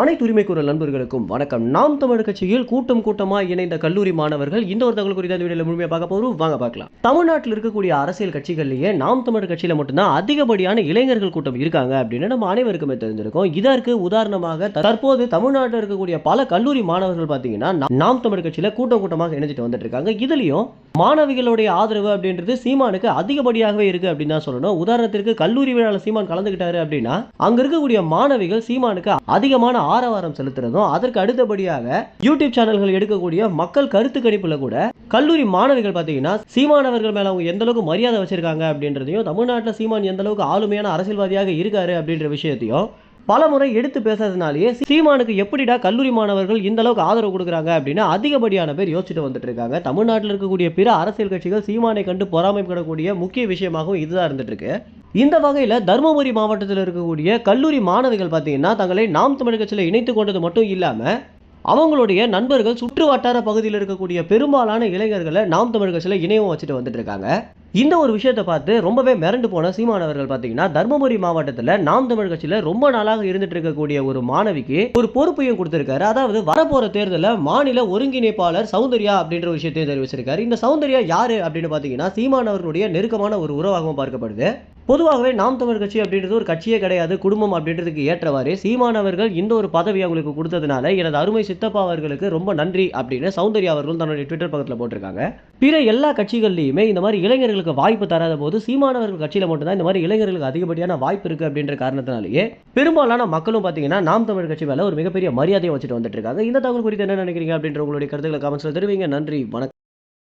அனைத்து உரிமை நண்பர்களுக்கும் வணக்கம். நாம் தமிழ் கட்சியில் கூட்டம் கூட்டமாக இணைந்த கல்லூரி மாணவர்கள் இந்த ஒரு தகவல் குறித்த வீடியோவில் முழுமையாக பார்க்க போகிறோம் வாங்க பார்க்கலாம். தமிழ்நாட்டில் இருக்கக்கூடிய அரசியல் கட்சிகள்லேயே நாம் தமிழ் கட்சியில் மட்டும்தான் அதிகப்படியான இளைஞர்கள் கூட்டம் இருக்காங்க அப்படின்னு நம்ம அனைவருக்குமே தெரிஞ்சிருக்கோம். இதற்கு உதாரணமாக தற்போது தமிழ்நாட்டில் இருக்கக்கூடிய பல கல்லூரி மாணவர்கள் பார்த்தீங்கன்னா நாம் தமிழ் கட்சியில் கூட்டம் கூட்டமாக இணைஞ்சிட்டு வந்துட்டு இருக்காங்க. இதுலயும் மாணவிகளுடைய ஆதரவு அப்படின்றது சீமானுக்கு அதிகப்படியாகவே இருக்கு அப்படின்னு தான் சொல்லணும். உதாரணத்திற்கு கல்லூரி விழாவில் சீமான் கலந்துக்கிட்டாரு அப்படின்னா அங்க இருக்கக்கூடிய மாணவிகள் சீமானுக்கு அதிகமான ஆரவாரம் செலுத்துறதும் அதற்கு அடுத்தபடியாக யூடியூப் சேனல்கள் எடுக்கக்கூடிய மக்கள் கருத்து கணிப்புல கூட கல்லூரி மாணவிகள் பார்த்தீங்கன்னா சீமானவர்கள் மேல அவங்க எந்த அளவுக்கு மரியாதை வச்சிருக்காங்க அப்படின்றதையும் தமிழ்நாட்டில் சீமான் எந்த அளவுக்கு ஆளுமையான அரசியல்வாதியாக இருக்காரு அப்படின்ற விஷயத்தையும் பல முறை எடுத்து பேசுறதுனாலேயே சீமானுக்கு எப்படிடா கல்லூரி மாணவர்கள் இந்த அளவுக்கு ஆதரவு கொடுக்குறாங்க அப்படின்னு அதிகப்படியான பேர் யோசிச்சுட்டு வந்துட்டு இருக்காங்க. தமிழ்நாட்டில் இருக்கக்கூடிய பிற அரசியல் கட்சிகள் சீமானை கண்டு பொறாமைப்படக்கூடிய முக்கிய விஷயமாகவும் இதுதான் இருந்துட்டு இருக்கு. இந்த வகையில் தருமபுரி மாவட்டத்தில் இருக்கக்கூடிய கல்லூரி மாணவிகள் பார்த்தீங்கன்னா தங்களை நாம் தமிழ் கட்சியில் இணைத்து கொண்டது மட்டும் இல்லாமல் அவங்களுடைய நண்பர்கள் சுற்று வட்டார பகுதியில் இருக்கக்கூடிய பெரும்பாலான இளைஞர்களை நாம் தமிழ் கட்சியில் இணையவும் வச்சுட்டு வந்துட்டு இருக்காங்க. இந்த ஒரு விஷயத்தை பார்த்து ரொம்பவே மிரண்டு போன சீமானவர்கள் பார்த்தீங்கன்னா தர்மபுரி மாவட்டத்தில் நாம் தமிழ் கட்சியில் ரொம்ப நாளாக இருந்துட்டு இருக்கக்கூடிய ஒரு மாணவிக்கு ஒரு பொறுப்பையும் கொடுத்திருக்காரு. அதாவது வரப்போற தேர்தலில் மாநில ஒருங்கிணைப்பாளர் சௌந்தர்யா அப்படின்ற விஷயத்தையும் தெரிவிச்சிருக்காரு. இந்த சௌந்தர்யா யாரு அப்படின்னு பார்த்தீங்கன்னா சீமானவர்களுடைய நெருக்கமான ஒரு உறவாகவும் பார்க்கப்படுது. பொதுவாகவே நாம் தமிழ் கட்சி அப்படின்றது ஒரு கட்சியே கிடையாது குடும்பம் அப்படின்றதுக்கு ஏற்றவாறு சீமானவர்கள் இந்த ஒரு பதவி அவங்களுக்கு கொடுத்ததுனால எனது அருமை சித்தப்பா அவர்களுக்கு ரொம்ப நன்றி அப்படின்னு சௌந்தர்யா அவர்கள் தன்னுடைய ட்விட்டர் பக்கத்தில் போட்டிருக்காங்க. பிற எல்லா கட்சிகள்லையுமே இந்த மாதிரி இளைஞர்களுக்கு வாய்ப்பு தராத போது சீமானவர்கள் கட்சியில் மட்டும்தான் இந்த மாதிரி இளைஞர்களுக்கு அதிகப்படியான வாய்ப்பு இருக்குது அப்படின்ற காரணத்தினாலேயே பெரும்பாலான மக்களும் பார்த்தீங்கன்னா நாம் தமிழ் கட்சி மேலே ஒரு மிகப்பெரிய மரியாதையை வச்சுட்டு வந்துட்டு இருக்காங்க. இந்த தகவல் குறித்து என்ன நினைக்கிறீங்க அப்படின்ற உங்களுடைய கருத்துக்களை கமெண்ட்ஸில் தெரிவிங்க. நன்றி. வணக்கம்.